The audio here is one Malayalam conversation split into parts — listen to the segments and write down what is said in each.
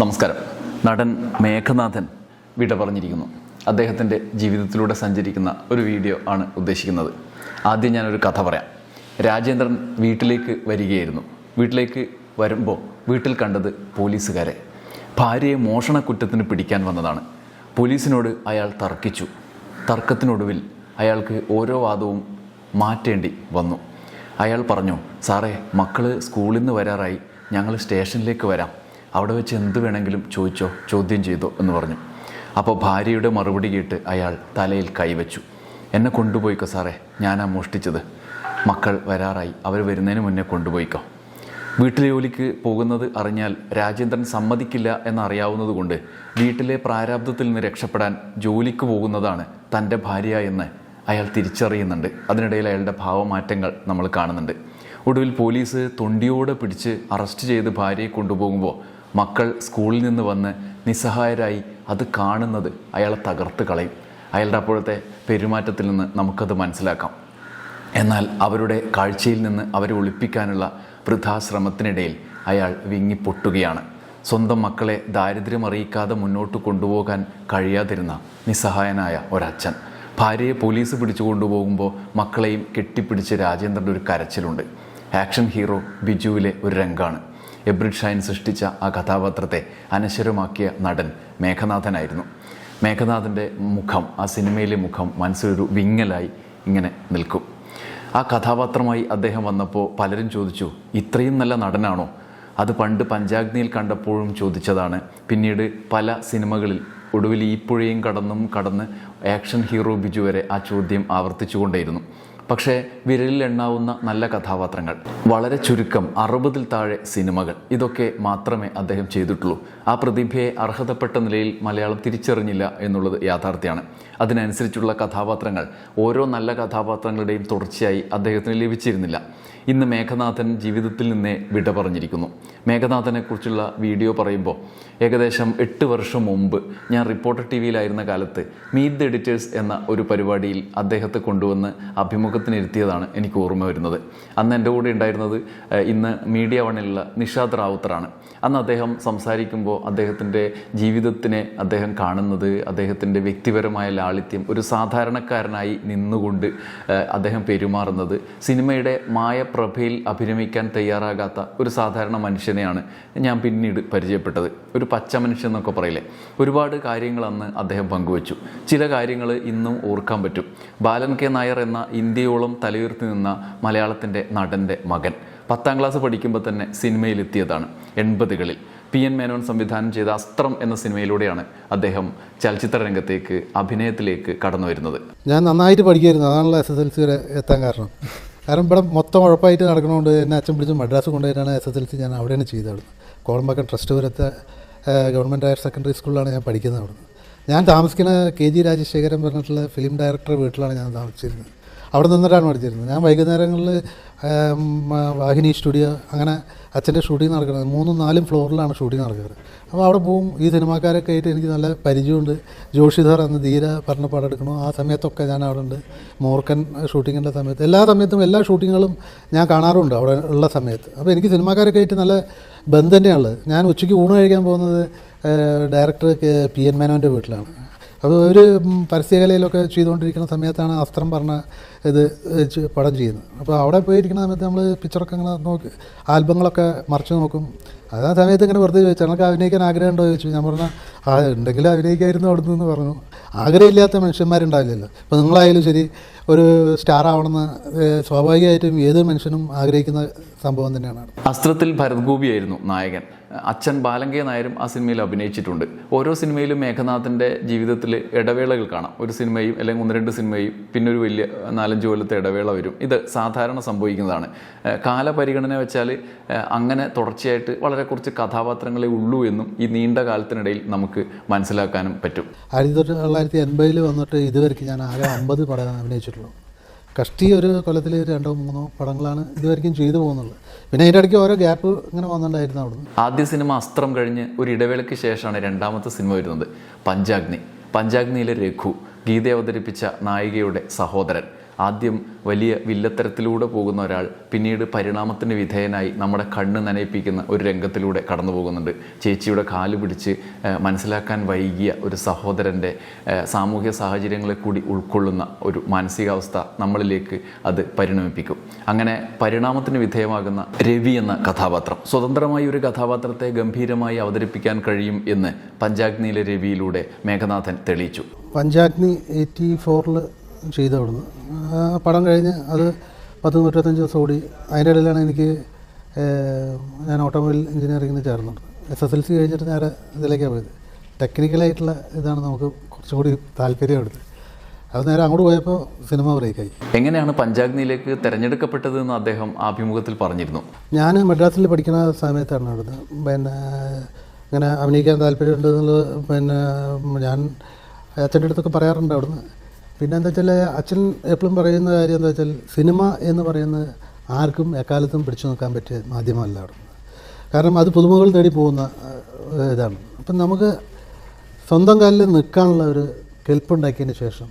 നമസ്കാരം. നടൻ മേഘനാഥൻ വിട പറഞ്ഞിരിക്കുന്നു. അദ്ദേഹത്തിന്റെ ജീവിതത്തിലൂടെ സഞ്ചരിക്കുന്ന ഒരു വീഡിയോ ആണ് ഉദ്ദേശിക്കുന്നത്. ആദ്യം ഞാനൊരു കഥ പറയാം. രാജേന്ദ്രൻ വീട്ടിലേക്ക് വരികയായിരുന്നു. വീട്ടിലേക്ക് വരുമ്പോൾ വീട്ടിൽ കണ്ടത് പോലീസുകാരെ. ഭാര്യയെ മോഷണക്കുറ്റത്തിന് പിടിക്കാൻ വന്നതാണ്. പോലീസിനോട് അയാൾ തർക്കിച്ചു. തർക്കത്തിനൊടുവിൽ അയാൾക്ക് ഓരോ വാദവും മാറ്റേണ്ടി വന്നു. അയാൾ പറഞ്ഞു സാറേ മക്കൾ സ്കൂളിൽ നിന്ന് വരാറായി. ഞങ്ങൾ സ്റ്റേഷനിലേക്ക് വരാം. അവിടെ വെച്ച് എന്ത് വേണമെങ്കിലും ചോദിച്ചോ ചോദ്യം ചെയ്തോ എന്ന് പറഞ്ഞു. അപ്പോൾ ഭാര്യയുടെ മറുപടി കേട്ട് അയാൾ തലയിൽ കൈവച്ചു. എന്നെ കൊണ്ടുപോയിക്കോ സാറേ ഞാനാ മോഷ്ടിച്ചത്. മക്കൾ വരാറായി അവർ വരുന്നതിന് മുന്നേ കൊണ്ടുപോയിക്കോ. വീട്ടിലെ ജോലിക്ക് പോകുന്നത് അറിഞ്ഞാൽ രാജേന്ദ്രൻ സമ്മതിക്കില്ല എന്നറിയാവുന്നതുകൊണ്ട് വീട്ടിലെ പ്രാരാബ്ദത്തിൽ നിന്ന് രക്ഷപ്പെടാൻ ജോലിക്ക് പോകുന്നതാണ് തന്റെ ഭാര്യ എന്ന് അയാൾ തിരിച്ചറിയുന്നുണ്ട്. അതിനിടയിൽ അയാളുടെ ഭാവമാറ്റങ്ങൾ നമ്മൾ കാണുന്നുണ്ട്. ഒടുവിൽ പോലീസ് തൊണ്ടിയോടെ പിടിച്ച് അറസ്റ്റ് ചെയ്ത് ഭാര്യയെ കൊണ്ടുപോകുമ്പോൾ മക്കൾ സ്കൂളിൽ നിന്ന് വന്ന് നിസ്സഹായരായി അത് കാണുന്നത് അയാളെ തകർത്ത് കളയും. അയാളുടെ അപ്പോഴത്തെ പെരുമാറ്റത്തിൽ നിന്ന് നമുക്കത് മനസ്സിലാക്കാം. എന്നാൽ അവരുടെ കാഴ്ചയിൽ നിന്ന് അവരെ ഒളിപ്പിക്കാനുള്ള വൃദ്ധാശ്രമത്തിനിടയിൽ അയാൾ വിങ്ങിപ്പൊട്ടുകയാണ്. സ്വന്തം മക്കളെ ദാരിദ്ര്യം അറിയിക്കാതെ മുന്നോട്ട് കൊണ്ടുപോകാൻ കഴിയാതിരുന്ന നിസ്സഹായനായ ഒരച്ഛൻ. ഭാര്യയെ പോലീസ് പിടിച്ചു കൊണ്ടുപോകുമ്പോൾ മക്കളെയും കെട്ടിപ്പിടിച്ച് രാജേന്ദ്രന്റെ ഒരു കരച്ചിലുണ്ട്. ആക്ഷൻ ഹീറോ ബിജുവിലെ ഒരു രംഗാണ്. എബ്രിഡ് ഷൈൻ സൃഷ്ടിച്ച ആ കഥാപാത്രത്തെ അനശ്വരമാക്കിയ നടൻ മേഘനാഥനായിരുന്നു. മേഘനാഥന്റെ മുഖം ആ സിനിമയിലെ മുഖം മനസ്സിലൊരു വിങ്ങലായി ഇങ്ങനെ നിൽക്കും. ആ കഥാപാത്രമായി അദ്ദേഹം വന്നപ്പോൾ പലരും ചോദിച്ചു ഇത്രയും നല്ല നടനാണോ? അത് പണ്ട് പഞ്ചാഗ്നിയിൽ കണ്ടപ്പോഴും ചോദിച്ചതാണ്. പിന്നീട് പല സിനിമകളിൽ ഒടുവിൽ ഈ പുഴയും കടന്നും കടന്ന് ആക്ഷൻ ഹീറോ ബിജു വരെ ആ ചോദ്യം ആവർത്തിച്ചുകൊണ്ടേയിരുന്നു. പക്ഷേ വിരലിൽ എണ്ണാവുന്ന നല്ല കഥാപാത്രങ്ങൾ. വളരെ ചുരുക്കം അറുപതിൽ താഴെ സിനിമകൾ. ഇതൊക്കെ മാത്രമേ അദ്ദേഹം ചെയ്തിട്ടുള്ളൂ. ആ പ്രതിഭയെ അർഹതപ്പെട്ട നിലയിൽ മലയാളം തിരിച്ചറിഞ്ഞില്ല എന്നുള്ളത് യാഥാർത്ഥ്യമാണ്. അതിനനുസരിച്ചുള്ള കഥാപാത്രങ്ങൾ ഓരോ നല്ല കഥാപാത്രങ്ങളുടെയും തുടർച്ചയായി അദ്ദേഹത്തിന് ലഭിച്ചിരുന്നില്ല. ഇന്ന് മേഘനാഥൻ ജീവിതത്തിൽ നിന്നേ വിട പറഞ്ഞിരിക്കുന്നു. മേഘനാഥനെക്കുറിച്ചുള്ള വീഡിയോ പറയുമ്പോൾ ഏകദേശം എട്ട് വർഷം മുമ്പ് ഞാൻ റിപ്പോർട്ടർ ടി വിയിലായിരുന്ന കാലത്ത് മീറ്റ് ദ എഡിറ്റേഴ്സ് എന്ന ഒരു പരിപാടിയിൽ അദ്ദേഹത്തെ കൊണ്ടുവന്ന് അഭിമുഖത്തിനിരുത്തിയതാണ് എനിക്ക് ഓർമ്മ വരുന്നത്. അന്ന് എന്റെ കൂടെ ഉണ്ടായിരുന്നത് ഇന്ന് മീഡിയ വണിലുള്ള നിഷാദ് റാവുത്തറാണ്. അന്ന് അദ്ദേഹം സംസാരിക്കുമ്പോൾ അദ്ദേഹത്തിന്റെ ജീവിതത്തിനെ അദ്ദേഹം കാണുന്നത് അദ്ദേഹത്തിന്റെ വ്യക്തിപരമായ ലാളിത്യം ഒരു സാധാരണക്കാരനായി നിന്നുകൊണ്ട് അദ്ദേഹം പെരുമാറുന്നത് സിനിമയുടെ മായപ്രഭയിൽ അഭിനമിക്കാൻ തയ്യാറാകാത്ത ഒരു സാധാരണ മനുഷ്യനെയാണ് ഞാൻ പിന്നീട് പരിചയപ്പെട്ടത്. ഒരു പച്ച മനുഷ്യൻ എന്നൊക്കെ പറയില്ലേ? ഒരുപാട് കാര്യങ്ങൾ അന്ന് അദ്ദേഹം പങ്കുവച്ചു. ചില കാര്യങ്ങൾ ഇന്നും ഓർക്കാൻ പറ്റും. ബാലൻ കെ നായർ എന്ന ഇന്ത്യയോളം തലയുയർത്തി നിന്ന മലയാളത്തിന്റെ നടന്റെ മകൻ. പത്താം ക്ലാസ് പഠിക്കുമ്പോൾ തന്നെ സിനിമയിലെത്തിയതാണ് എൺപതുകളിൽ. പി എൻ മേനോൻ സംവിധാനം ചെയ്ത അസ്ത്രം എന്ന സിനിമയിലൂടെയാണ് അദ്ദേഹം ചലച്ചിത്ര രംഗത്തേക്ക് അഭിനയത്തിലേക്ക് കടന്നു വരുന്നത്. ഞാൻ നന്നായിട്ട് പഠിക്കുമായിരുന്നു അതാണല്ലോ എസ് എസ് എൽ സി വരെ എത്താൻ കാരണം. കാരണം ഇവിടെ മൊത്തം ഉഴപ്പായിട്ട് നടക്കണോണ്ട് എന്നെ അച്ഛൻ പിടിച്ച് മദ്രാസ് കൊണ്ടുപോയിട്ടാണ് എസ് എസ് എൽ സി ഞാൻ അവിടെയാണ് ചെയ്തത്. കോളമ്പക്കം ട്രസ്റ്റ് പുരത്തെ ഗവൺമെന്റ് ഹയർ സെക്കൻഡറി സ്കൂളിലാണ് ഞാൻ പഠിക്കുന്നത് അവിടുന്ന്. ഞാൻ താമസിക്കുന്ന കെ ജി രാജശേഖരൻ പറഞ്ഞിട്ടുള്ള ഫിലിം ഡയറക്ടർ വീട്ടിലാണ് ഞാൻ താമസിച്ചിരുന്നത്. അവിടെ നിന്നിട്ടാണ് പഠിച്ചിരുന്നത്. ഞാൻ വൈകുന്നേരങ്ങളിൽ വാഹിനി സ്റ്റുഡിയോ അങ്ങനെ അച്ഛന്റെ ഷൂട്ടിംഗ് നടക്കുന്നത്. മൂന്നും നാലും ഫ്ലോറിലാണ് ഷൂട്ടിംഗ് നടക്കുന്നത്. അപ്പോൾ അവിടെ പോവും. ഈ സിനിമാക്കാരൊക്കെ ആയിട്ട് എനിക്ക് നല്ല പരിചയമുണ്ട്. ജോഷിധർ അന്ന് ധീര പറഞ്ഞ എടുക്കണു ആ സമയത്തൊക്കെ ഞാൻ അവിടെ ഉണ്ട്. മോർക്കൻ ഷൂട്ടിങ്ങിന്റെ സമയത്ത്. എല്ലാ സമയത്തും എല്ലാ ഷൂട്ടിങ്ങുകളും ഞാൻ കാണാറുണ്ട് അവിടെ ഉള്ള സമയത്ത്. അപ്പോൾ എനിക്ക് സിനിമാക്കാരൊക്കെ ആയിട്ട് നല്ല ബന്ധം തന്നെയാണുള്ളത് ഞാൻ ഉച്ചയ്ക്ക് ഊണ് കഴിക്കാൻ പോകുന്നത് ഡയറക്ടർ പി എൻ മേനോന്റെ വീട്ടിലാണ്. അപ്പോൾ ഒരു പരസ്യകലയിലൊക്കെ ചെയ്തുകൊണ്ടിരിക്കുന്ന സമയത്താണ് അസ്ത്രം പറഞ്ഞ ഇത് പടം ചെയ്യുന്നത്. അപ്പോൾ അവിടെ പോയിരിക്കുന്ന സമയത്ത് നമ്മൾ പിക്ചറൊക്കെ ഇങ്ങനെ നോക്കി ആൽബങ്ങളൊക്കെ മറിച്ച് നോക്കും. അത് ആ സമയത്ത് ഇങ്ങനെ വെറുതെ ചോദിച്ചു ഞങ്ങൾക്ക് അഭിനയിക്കാൻ ആഗ്രഹം ഉണ്ടോ? ചോദിച്ചു. ഞാൻ പറഞ്ഞു ആ ഉണ്ടെങ്കിൽ അഭിനയിക്കായിരുന്നു അവിടുന്ന് പറഞ്ഞു. ആഗ്രഹമില്ലാത്ത മനുഷ്യന്മാരുണ്ടാവില്ലല്ലോ. ഇപ്പോൾ നിങ്ങളായാലും ശരി ഒരു സ്റ്റാർ ആവണമെന്ന് സ്വാഭാവികമായിട്ടും ഏത് മനുഷ്യനും ആഗ്രഹിക്കുന്ന സംഭവം തന്നെയാണ്. അസ്ത്രത്തിൽ ഭരത് ഗോപിയായിരുന്നു നായകൻ. അച്ഛൻ ബാലങ്കേ നായരും ആ സിനിമയിൽ അഭിനയിച്ചിട്ടുണ്ട്. ഓരോ സിനിമയിലും മേഘനാഥന്റെ ജീവിതത്തിൽ ഇടവേളകൾ കാണാം. ഒരു സിനിമയും അല്ലെങ്കിൽ ഒന്ന് രണ്ട് സിനിമയും പിന്നെ ഒരു വലിയ നാലഞ്ച് കൊല്ലത്തെ ഇടവേള വരും. ഇത് സാധാരണ സംഭവിക്കുന്നതാണ്. കാലപരിഗണന വെച്ചാൽ അങ്ങനെ തുടർച്ചയായിട്ട് വളരെ കുറച്ച് കഥാപാത്രങ്ങളെ ഉള്ളൂ എന്നും ഈ നീണ്ട കാലത്തിനിടയിൽ നമുക്ക് മനസ്സിലാക്കാനും പറ്റും. ആയിരത്തി തൊള്ളായിരത്തി എൺപതിൽ വന്നിട്ട് ഇതുവരെയ്ക്ക് ഞാൻ ആകെ അമ്പത് പടം അഭിനയിച്ചിട്ടുള്ളൂ കഷ്ടി ഒരു കൊല്ലത്തിൽ രണ്ടോ മൂന്നോ പടങ്ങളാണ് ഇതുവരെയും ചെയ്തു പോകുന്നുള്ളത് പിന്നെ അതിന്റെ ഇടയ്ക്ക് ഓരോ ഗ്യാപ്പ് ഇങ്ങനെ വന്നിട്ടുണ്ടായിരുന്നു അവിടുന്ന്. ആദ്യ സിനിമ അസ്ത്രം കഴിഞ്ഞ് ഒരു ഇടവേളയ്ക്ക് ശേഷമാണ് രണ്ടാമത്തെ സിനിമ വരുന്നത്. പഞ്ചാഗ്നി. പഞ്ചാഗ്നിയിലെ രഘു ഗീത അവതരിപ്പിച്ച നായികയുടെ സഹോദരൻ. ആദ്യം വലിയ വില്ലത്തരത്തിലൂടെ പോകുന്ന ഒരാൾ പിന്നീട് പരിണാമത്തിന് വിധേയനായി നമ്മുടെ കണ്ണ് നനയിപ്പിക്കുന്ന ഒരു രംഗത്തിലൂടെ കടന്നു പോകുന്നുണ്ട്. ചേച്ചിയുടെ കാൽ പിടിച്ച് മനസ്സിലാക്കാൻ വൈകിയ ഒരു സഹോദരന്റെ സാമൂഹ്യ സാഹചര്യങ്ങളെ കൂടി ഉൾക്കൊള്ളുന്ന ഒരു മാനസികാവസ്ഥ നമ്മളിലേക്ക് അത് പരിണമിപ്പിക്കും. അങ്ങനെ പരിണാമത്തിന് വിധേയമാകുന്ന രവി എന്ന കഥാപാത്രം സ്വതന്ത്രമായി ഒരു കഥാപാത്രത്തെ ഗംഭീരമായി അവതരിപ്പിക്കാൻ കഴിയും എന്ന് പഞ്ചാഗ്നിയിലെ രവിയിലൂടെ മേഘനാഥൻ തെളിയിച്ചു. പഞ്ചാഗ്നി എയ്റ്റി ഫോറിൽ ചെയ്ത അവിടുന്ന് ആ പടം കഴിഞ്ഞ് അത് പത്ത് നൂറ്റത്തഞ്ച് ദിവസം ഓടി അതിന്റെ ഇടയിലാണ് എനിക്ക് ഞാൻ ഓട്ടോമൊബൈൽ എഞ്ചിനീയറിംഗിന് ചേർന്നത്. എസ് എസ് എൽ സി കഴിഞ്ഞിട്ട് നേരെ ഇതിലേക്കാണ് പോയത്. ടെക്നിക്കലായിട്ടുള്ള ഇതാണ് നമുക്ക് കുറച്ചും കൂടി താല്പര്യം എടുത്തത് അത് നേരെ അങ്ങോട്ട് പോയപ്പോൾ സിനിമ ബ്രേക്കായി. എങ്ങനെയാണ് പഞ്ചാഗ്നിയിലേക്ക് തിരഞ്ഞെടുക്കപ്പെട്ടത് എന്ന് അദ്ദേഹം അഭിമുഖത്തിൽ പറഞ്ഞിരുന്നു? ഞാൻ മദ്രാസിൽ പഠിക്കുന്ന സമയത്താണ് അവിടുന്ന്. പിന്നെ ഇങ്ങനെ അഭിനയിക്കാൻ താല്പര്യമുണ്ട് എന്നുള്ളത് പിന്നെ ഞാൻ അച്ഛന്റെ അടുത്തൊക്കെ പറയാറുണ്ട് അവിടുന്ന്. പിന്നെ എന്താ വെച്ചാൽ അച്ഛൻ എപ്പോഴും പറയുന്ന കാര്യം എന്താ വെച്ചാൽ സിനിമ എന്ന് പറയുന്നത് ആർക്കും എക്കാലത്തും പിടിച്ചു നിൽക്കാൻ പറ്റിയ മാധ്യമമല്ല അവിടെ. കാരണം അത് പുതുമകൾ തേടി പോകുന്ന ഇതാണ്. അപ്പം നമുക്ക് സ്വന്തം കാലിൽ നിൽക്കാനുള്ള ഒരു കെൽപ്പുണ്ടാക്കിയതിന് ശേഷം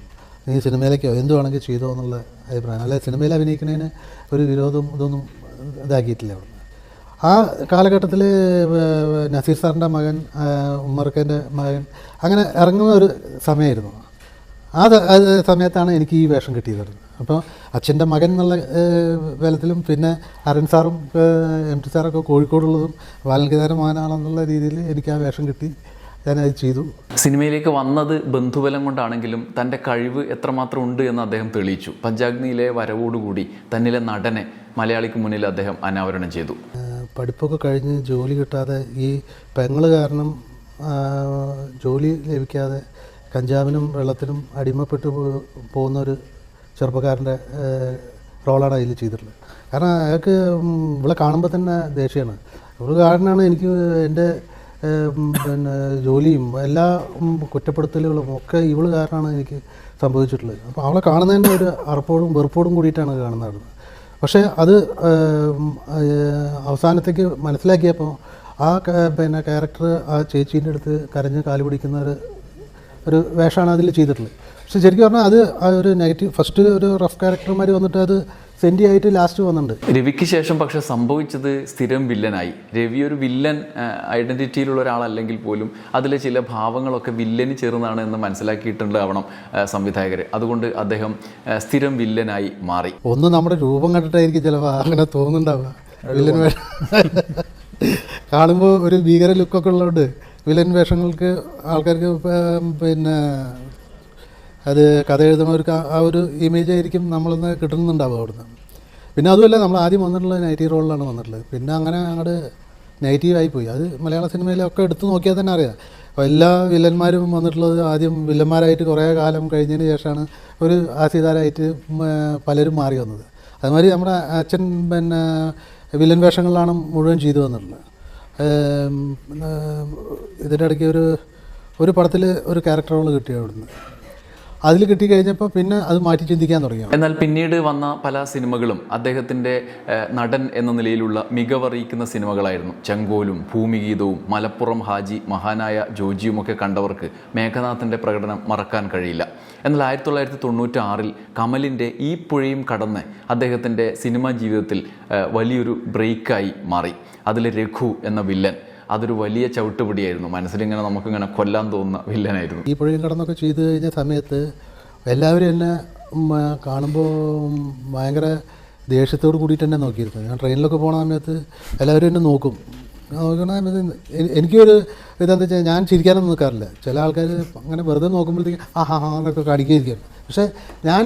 നീ സിനിമയിലേക്കോ എന്തു വേണമെങ്കിൽ ചെയ്തോ എന്നുള്ള അഭിപ്രായം അല്ലെ സിനിമയിൽ അഭിനയിക്കുന്നതിന് ഒരു വിരോധം ഇതൊന്നും ഇതാക്കിയിട്ടില്ല അവിടെ. ആ കാലഘട്ടത്തിൽ നസീർ സാറിന്റെ മകൻ ഉമ്മർക്കന്റെ മകൻ അങ്ങനെ ഇറങ്ങുന്ന ഒരു സമയമായിരുന്നു. ആ സമയത്താണ് എനിക്ക് ഈ വേഷം കിട്ടിയത് അപ്പോൾ അച്ഛന്റെ മകൻ എന്നുള്ള വേലത്തിലും ബലത്തിലും പിന്നെ അരൺ സാറും എം ടി സാറൊക്കെ കോഴിക്കോടുള്ളതും വാൽഗീതാര മകനാണെന്നുള്ള രീതിയിൽ എനിക്ക് ആ വേഷം കിട്ടി. ഞാനത് ചെയ്തു. സിനിമയിലേക്ക് വന്നത് ബന്ധുബലം കൊണ്ടാണെങ്കിലും തന്റെ കഴിവ് എത്രമാത്രം ഉണ്ട് എന്ന് അദ്ദേഹം തെളിയിച്ചു. പഞ്ചാഗ്നിയിലെ വരവോടുകൂടി തന്നിലെ നടനെ മലയാളിക്ക് മുന്നിൽ അദ്ദേഹം അനാവരണം ചെയ്തു. പഠിപ്പൊക്കെ കഴിഞ്ഞ് ജോലി കിട്ടാതെ ഈ പെങ്ങൾ കാരണം ജോലി ലഭിക്കാതെ കഞ്ചാവിനും വെള്ളത്തിനും അടിമപ്പെട്ടു പോകുന്ന ഒരു ചെറുപ്പക്കാരന്റെ റോളാണ് അതിൽ ചെയ്തിട്ടുള്ളത്. കാരണം അയാൾക്ക് ഇവിടെ കാണുമ്പോൾ തന്നെ ദേഷ്യമാണ്. ഒരു കാരണമാണ് എനിക്ക് എന്റെ പിന്നെ ജോലിയും എല്ലാ കുറ്റപ്പെടുത്തലുകളും ഒക്കെ ഇവൾ കാരണമാണ് എനിക്ക് സംഭവിച്ചിട്ടുള്ളത്. അപ്പോൾ അവളെ കാണുന്നതിന്റെ ഒരു അറപ്പോടും വെറുപ്പോടും കൂടിയിട്ടാണ് കാണുന്നത്. പക്ഷേ അത് അവസാനത്തേക്ക് മനസ്സിലാക്കിയപ്പോൾ ആ പിന്നെ ക്യാരക്ടർ ആ ചേച്ചീന്റെ അടുത്ത് കരഞ്ഞ് കാൽ പിടിക്കുന്ന ഒരു ഒരു വേഷമാണ് അതിൽ ചെയ്തിട്ടുള്ളത്. പക്ഷെ ശരിക്കും പറഞ്ഞാൽ അത് ആ ഒരു നെഗറ്റീവ് ഫസ്റ്റ് ഒരു റഫ് ക്യാരക്ടർമാർ വന്നിട്ട് അത് സെന്റി ആയിട്ട് ലാസ്റ്റ് വന്നിട്ടുണ്ട്. രവിക്ക് ശേഷം പക്ഷെ സംഭവിച്ചത് സ്ഥിരം വില്ലനായി. രവി ഒരു വില്ലൻ ഐഡന്റിറ്റിയിലുള്ള ഒരാളല്ലെങ്കിൽ പോലും അതിലെ ചില ഭാവങ്ങളൊക്കെ വില്ലന് ചേർന്നാണ് എന്ന് മനസ്സിലാക്കിയിട്ടുണ്ടാവണം ആവണം സംവിധായകർ അതുകൊണ്ട് അദ്ദേഹം സ്ഥിരം വില്ലനായി മാറി. ഒന്ന് നമ്മുടെ രൂപം കണ്ടിട്ടായിരിക്കും ചിലപ്പോൾ അങ്ങനെ തോന്നുന്നുണ്ടാവുക. വില്ലൻ കാണുമ്പോൾ ഒരു ഭീകര ലുക്കൊക്കെ ഉള്ളതുകൊണ്ട് വില്ലൻ വേഷങ്ങൾക്ക് ആൾക്കാർക്ക് പിന്നെ അത് കഥ എഴുതുന്നവർക്ക് ആ- ഒരു ഇമേജ് ആയിരിക്കും നമ്മളിന്ന് കിട്ടുന്നുണ്ടാവുക അവിടുന്ന്. പിന്നെ അതുമല്ല നമ്മൾ ആദ്യം വന്നിട്ടുള്ളത് നെഗറ്റീവ് റോളിലാണ് വന്നിട്ടുള്ളത്. പിന്നെ അങ്ങനെ അങ്ങോട്ട് നെഗറ്റീവായി പോയി. അത് മലയാള സിനിമയിലൊക്കെ എടുത്തു നോക്കിയാൽ തന്നെ അറിയാം. അപ്പോൾ എല്ലാ വില്ലന്മാരും വന്നിട്ടുള്ളത് ആദ്യം വില്ലന്മാരായിട്ട് കുറേ കാലം കഴിഞ്ഞതിന് ശേഷമാണ് ഒരു ആസിതാരായിട്ട് ഉം, പലരും മാറി വന്നത്. അതുമാതിരി നമ്മുടെ അച്ഛൻ പിന്നെ വില്ലൻ വേഷങ്ങളിലാണ് മുഴുവൻ ചെയ്തു വന്നിട്ടുള്ളത്. ഇതിന്റെ ഇടയ്ക്ക് ഒരു ഒരു പടത്തിൽ ഒരു ക്യാരക്ടർ റോൾ കിട്ടി അവിടുന്ന്. അതിൽ കിട്ടിക്കഴിഞ്ഞപ്പോൾ പിന്നെ അത് മാറ്റി ചിന്തിക്കാൻ തുടങ്ങി എന്നാൽ പിന്നീട് വന്ന പല സിനിമകളും അദ്ദേഹത്തിന്റെ നടൻ എന്ന നിലയിലുള്ള മികവറിയിക്കുന്ന സിനിമകളായിരുന്നു. ചെങ്കോലും ഭൂമിഗീതവും മലപ്പുറം ഹാജി മഹാനായ ജോജിയുമൊക്കെ കണ്ടവർക്ക് മേഘനാഥന്റെ പ്രകടനം മറക്കാൻ കഴിയില്ല. എന്നാൽ ആയിരത്തി തൊള്ളായിരത്തി തൊണ്ണൂറ്റി ആറിൽ കമലിന്റെ ഈ പുഴയും കടന്ന് അദ്ദേഹത്തിന്റെ സിനിമാ ജീവിതത്തിൽ വലിയൊരു ബ്രേക്കായി മാറി. അതിൽ രഘു എന്ന വില്ലൻ അതൊരു വലിയ ചവിട്ടുപിടിയായിരുന്നു. മനസ്സിലിങ്ങനെ നമുക്കിങ്ങനെ കൊല്ലാൻ തോന്നുന്ന വില്ലനായിരുന്നു. ഈ പുഴയും കടന്നൊക്കെ ചെയ്തു കഴിഞ്ഞ സമയത്ത് എല്ലാവരും എന്നെ കാണുമ്പോൾ ഭയങ്കര ദേഷ്യത്തോട് കൂടിയിട്ട് തന്നെ നോക്കിയിരുന്നു. ഞാൻ ട്രെയിനിലൊക്കെ പോണ സമയത്ത് എല്ലാവരും എന്നെ നോക്കും. നോക്കണ എനിക്കൊരു ഇതെന്താ വെച്ചാൽ ഞാൻ ചിരിക്കാനൊന്നും നിൽക്കാറില്ല ചില ആൾക്കാർ അങ്ങനെ വെറുതെ നോക്കുമ്പോഴത്തേക്ക് ആ ഹാ ഹാ എന്നൊക്കെ കാണിക്കുകയായിരിക്കും. പക്ഷേ ഞാൻ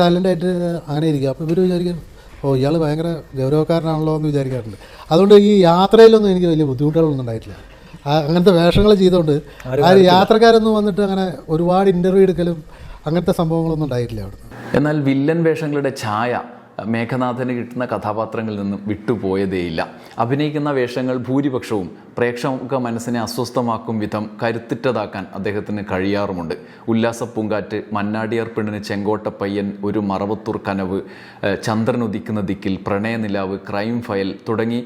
സൈലന്റായിട്ട് അങ്ങനെ ഇരിക്കുക അപ്പോൾ ഇവർ വിചാരിക്കും ഓ ഇയാൾ ഭയങ്കര ഗൗരവക്കാരനാണല്ലോ എന്ന് വിചാരിക്കാറുണ്ട്. അതുകൊണ്ട് ഈ യാത്രയിലൊന്നും എനിക്ക് വലിയ ബുദ്ധിമുട്ടുകളൊന്നും ഉണ്ടായിട്ടില്ല. അങ്ങനത്തെ വേഷങ്ങൾ ചെയ്തുകൊണ്ട് ആ യാത്രക്കാരൊന്നും വന്നിട്ട് അങ്ങനെ ഒരുപാട് ഇന്റർവ്യൂ എടുക്കലും അങ്ങനത്തെ സംഭവങ്ങളൊന്നും ഉണ്ടായിട്ടില്ല അവിടെ എന്നാൽ വില്ലൻ വേഷങ്ങളുടെ ഛായ മേഘനാഥന് കിട്ടുന്ന കഥാപാത്രങ്ങളിൽ നിന്നും വിട്ടുപോയതേയില്ല. അഭിനയിക്കുന്ന വേഷങ്ങൾ ഭൂരിപക്ഷവും പ്രേക്ഷക മനസ്സിനെ അസ്വസ്ഥമാക്കും വിധം കരുത്തിട്ടതാക്കാൻ അദ്ദേഹത്തിന് കഴിയാറുമുണ്ട്. ഉല്ലാസ പൂങ്കാറ്റ് മന്നാടിയാർ പെണ്ണിന് ചെങ്കോട്ട പയ്യൻ ഒരു മറവത്തൂർ കനവ് ചന്ദ്രൻ ഉദിക്കുന്ന ദിക്കിൽ പ്രണയനിലാവ് ക്രൈം ഫയൽ തുടങ്ങി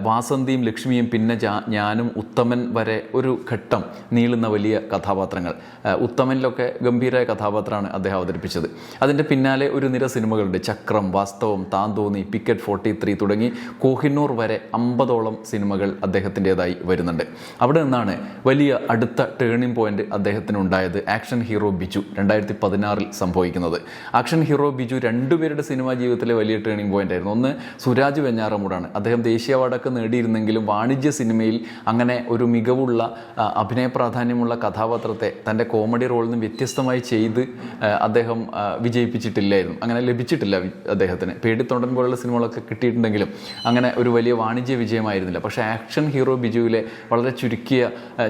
വാസന്തിയും ലക്ഷ്മിയും പിന്നെ ഞാനും ഉത്തമൻ വരെ ഒരു ഘട്ടം നീളുന്ന വലിയ കഥാപാത്രങ്ങൾ. ഉത്തമനിലൊക്കെ ഗംഭീരമായ കഥാപാത്രമാണ് അദ്ദേഹം അവതരിപ്പിച്ചത്. അതിന്റെ പിന്നാലെ ഒരു നിര സിനിമകളുണ്ട്. ചക്രം വാസ്തവം താന്തോന്നി പിക്കറ്റ് ഫോർട്ടി തുടങ്ങി കോഹിനൂർ വരെ അമ്പതോളം സിനിമകൾ അദ്ദേഹത്തിന്റെതായി വരുന്നുണ്ട്. അവിടെ നിന്നാണ് വലിയ അടുത്ത ടേണിംഗ് പോയിന്റ് അദ്ദേഹത്തിന് ഉണ്ടായത്. ആക്ഷൻ ഹീറോ ബിജു രണ്ടായിരത്തി പതിനാറിൽ സംഭവിക്കുന്നത്. ആക്ഷൻ ഹീറോ ബിജു രണ്ടുപേരുടെ സിനിമാ ജീവിതത്തിലെ വലിയ ടേണിംഗ് പോയിന്റ് ആയിരുന്നു. ഒന്ന് സുരാജ് വെഞ്ഞാറമൂടാണ്. അദ്ദേഹം ദേശീയ അവാർഡൊക്കെ നേടിയിരുന്നെങ്കിലും വാണിജ്യ സിനിമയിൽ അങ്ങനെ ഒരു മികവുള്ള അഭിനയ പ്രാധാന്യമുള്ള കഥാപാത്രത്തെ തന്റെ കോമഡി റോളിൽ നിന്ന് വ്യത്യസ്തമായി ചെയ്ത് അദ്ദേഹം വിജയിപ്പിച്ചിട്ടില്ലായിരുന്നു. അങ്ങനെ ലഭിച്ചിട്ടില്ല അദ്ദേഹത്തിന്. പേടിത്തൊണ്ടൻ പോലുള്ള സിനിമകളൊക്കെ കിട്ടിയിട്ടുണ്ടെങ്കിലും അങ്ങനെ ഒരു വലിയ വാണിജ്യ വിജയമായിരുന്നില്ല. പക്ഷേ ആക്ഷൻ ഹീറോ ബിജുവിലെ വളരെ ചുരുക്കിയ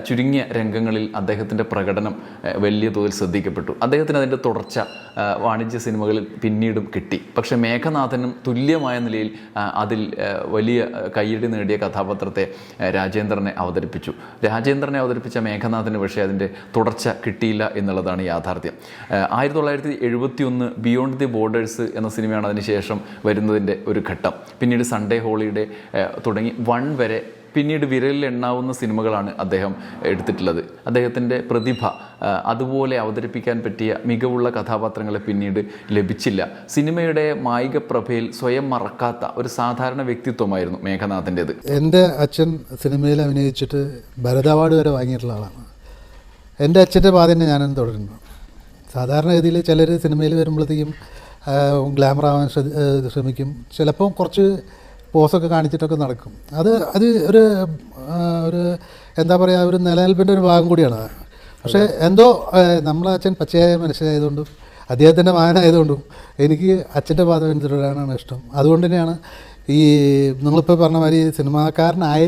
ചുരുങ്ങിയ രംഗങ്ങളിൽ അദ്ദേഹത്തിന്റെ പ്രകടനം വലിയ തോതിൽ ശ്രദ്ധിക്കപ്പെട്ടു. അദ്ദേഹത്തിന് അതിന്റെ തുടർച്ച വാണിജ്യ സിനിമകളിൽ പിന്നീടും കിട്ടി. പക്ഷേ മേഘനാഥനും തുല്യമായ നിലയിൽ അതിൽ വലിയ കയ്യടി നേടിയ കഥാപാത്രത്തെ രാജേന്ദ്രനെ അവതരിപ്പിച്ചു. രാജേന്ദ്രനെ അവതരിപ്പിച്ച മേഘനാഥന് പക്ഷേ അതിന്റെ തുടർച്ച കിട്ടിയില്ല എന്നുള്ളതാണ് യാഥാർത്ഥ്യം. ആയിരത്തി തൊള്ളായിരത്തി എഴുപത്തി ഒന്ന് ബിയോണ്ട് ദി ബോർഡേഴ്സ് എന്ന സിനിമയാണ് അതിനുശേഷം വരുന്നതിന്റെ ഒരു ഘട്ടം. പിന്നീട് സൺഡേ ഹോളിഡേ തുടങ്ങി വൺ വരെ പിന്നീട് വിരലിൽ എണ്ണാവുന്ന സിനിമകളാണ് അദ്ദേഹം എടുത്തിട്ടുള്ളത്. അദ്ദേഹത്തിന്റെ പ്രതിഭ അതുപോലെ അവതരിപ്പിക്കാൻ പറ്റിയ മികവുള്ള കഥാപാത്രങ്ങളെ പിന്നീട് ലഭിച്ചില്ല. സിനിമയുടെ മായിക പ്രഭയിൽ സ്വയം മറക്കാത്ത ഒരു സാധാരണ വ്യക്തിത്വമായിരുന്നു മേഘനാഥന്റേത് എന്റെ അച്ഛൻ സിനിമയിൽ അഭിനയിച്ചിട്ട് ഭരത് അവാർഡ് വരെ വാങ്ങിയിട്ടുള്ള ആളാണ്. എന്റെ അച്ഛന്റെ പാത തന്നെ ഞാനും തുടരുന്നു. സാധാരണഗതിയിൽ ചിലർ സിനിമയിൽ വരുമ്പോഴത്തേക്കും ഗ്ലാമർ ആവാൻ ശ്രമിക്കും. ചിലപ്പം കുറച്ച് പോസൊക്കെ കാണിച്ചിട്ടൊക്കെ നടക്കും. അത് അത് ഒരു ഒരു എന്താ പറയുക ഒരു നിലനിൽപ്പിന്റെ ഒരു ഭാഗം കൂടിയാണ്. പക്ഷേ എന്തോ നമ്മളെ അച്ഛൻ പച്ചയായ മനുഷ്യനായതുകൊണ്ടും അദ്ദേഹത്തിന്റെ മകനായതുകൊണ്ടും എനിക്ക് അച്ഛന്റെ പാത പിന്തുടരാനാണ് ഇഷ്ടം. അതുകൊണ്ട് തന്നെയാണ് ഈ നിങ്ങളിപ്പോൾ പറഞ്ഞ മാതിരി സിനിമാക്കാരനായ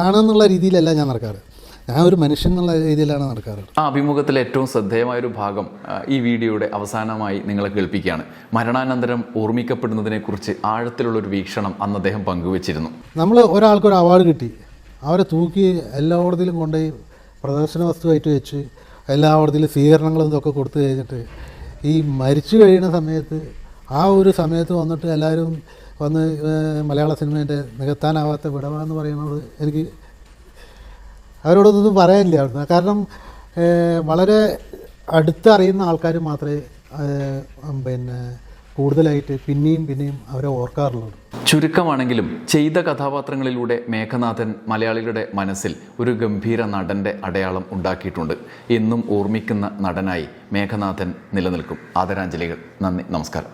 ആണെന്നുള്ള രീതിയിലല്ല ഞാൻ നടക്കാറ്. ഞാൻ ഒരു മനുഷ്യൻ എന്നുള്ള രീതിയിലാണ് നടക്കാറ് ആ അഭിമുഖത്തിലെ ഏറ്റവും ശ്രദ്ധേയമായ ഒരു ഭാഗം ഈ വീഡിയോയുടെ അവസാനമായി നിങ്ങളെ കേൾപ്പിക്കുകയാണ്. മരണാനന്തരം ഓർമ്മിക്കപ്പെടുന്നതിനെക്കുറിച്ച് ആഴത്തിലുള്ള ഒരു വീക്ഷണം അന്ന് അദ്ദേഹം പങ്കുവച്ചിരുന്നു. നമ്മൾ ഒരാൾക്കൊരു അവാർഡ് കിട്ടി. അവരെ തൂക്കി എല്ലാ കോടതിയിലും കൊണ്ടുപോയി പ്രദർശന വസ്തുവായിട്ട് വെച്ച് എല്ലാ കോടതിയിലും സ്വീകരണങ്ങളും ഇതൊക്കെ കൊടുത്തു കഴിഞ്ഞിട്ട് ഈ മരിച്ചു കഴിയുന്ന സമയത്ത് ആ ഒരു സമയത്ത് വന്നിട്ട് എല്ലാവരും വന്ന് മലയാള സിനിമേന്റെ നികത്താനാവാത്ത വിടവാന്ന് പറയുന്നത് എനിക്ക് അവരോടൊന്നും പറയാനില്ല അവിടുന്ന്. കാരണം വളരെ വളരെ അടുത്തറിയുന്ന ആൾക്കാർ മാത്രമേ പിന്നെ കൂടുതലായിട്ട് പിന്നെയും പിന്നെയും അവരെ ഓർക്കാറുള്ളൂ. ചുരുക്കമാണെങ്കിലും ചെയ്ത കഥാപാത്രങ്ങളിലൂടെ മേഘനാഥൻ മലയാളികളുടെ മനസ്സിൽ ഒരു ഗംഭീര നടന്റെ അടയാളം ഉണ്ടാക്കിയിട്ടുണ്ട്. എന്നും ഓർമ്മിക്കുന്ന നടനായി മേഘനാഥൻ നിലനിൽക്കും. ആദരാഞ്ജലികൾ. നന്ദി. നമസ്കാരം.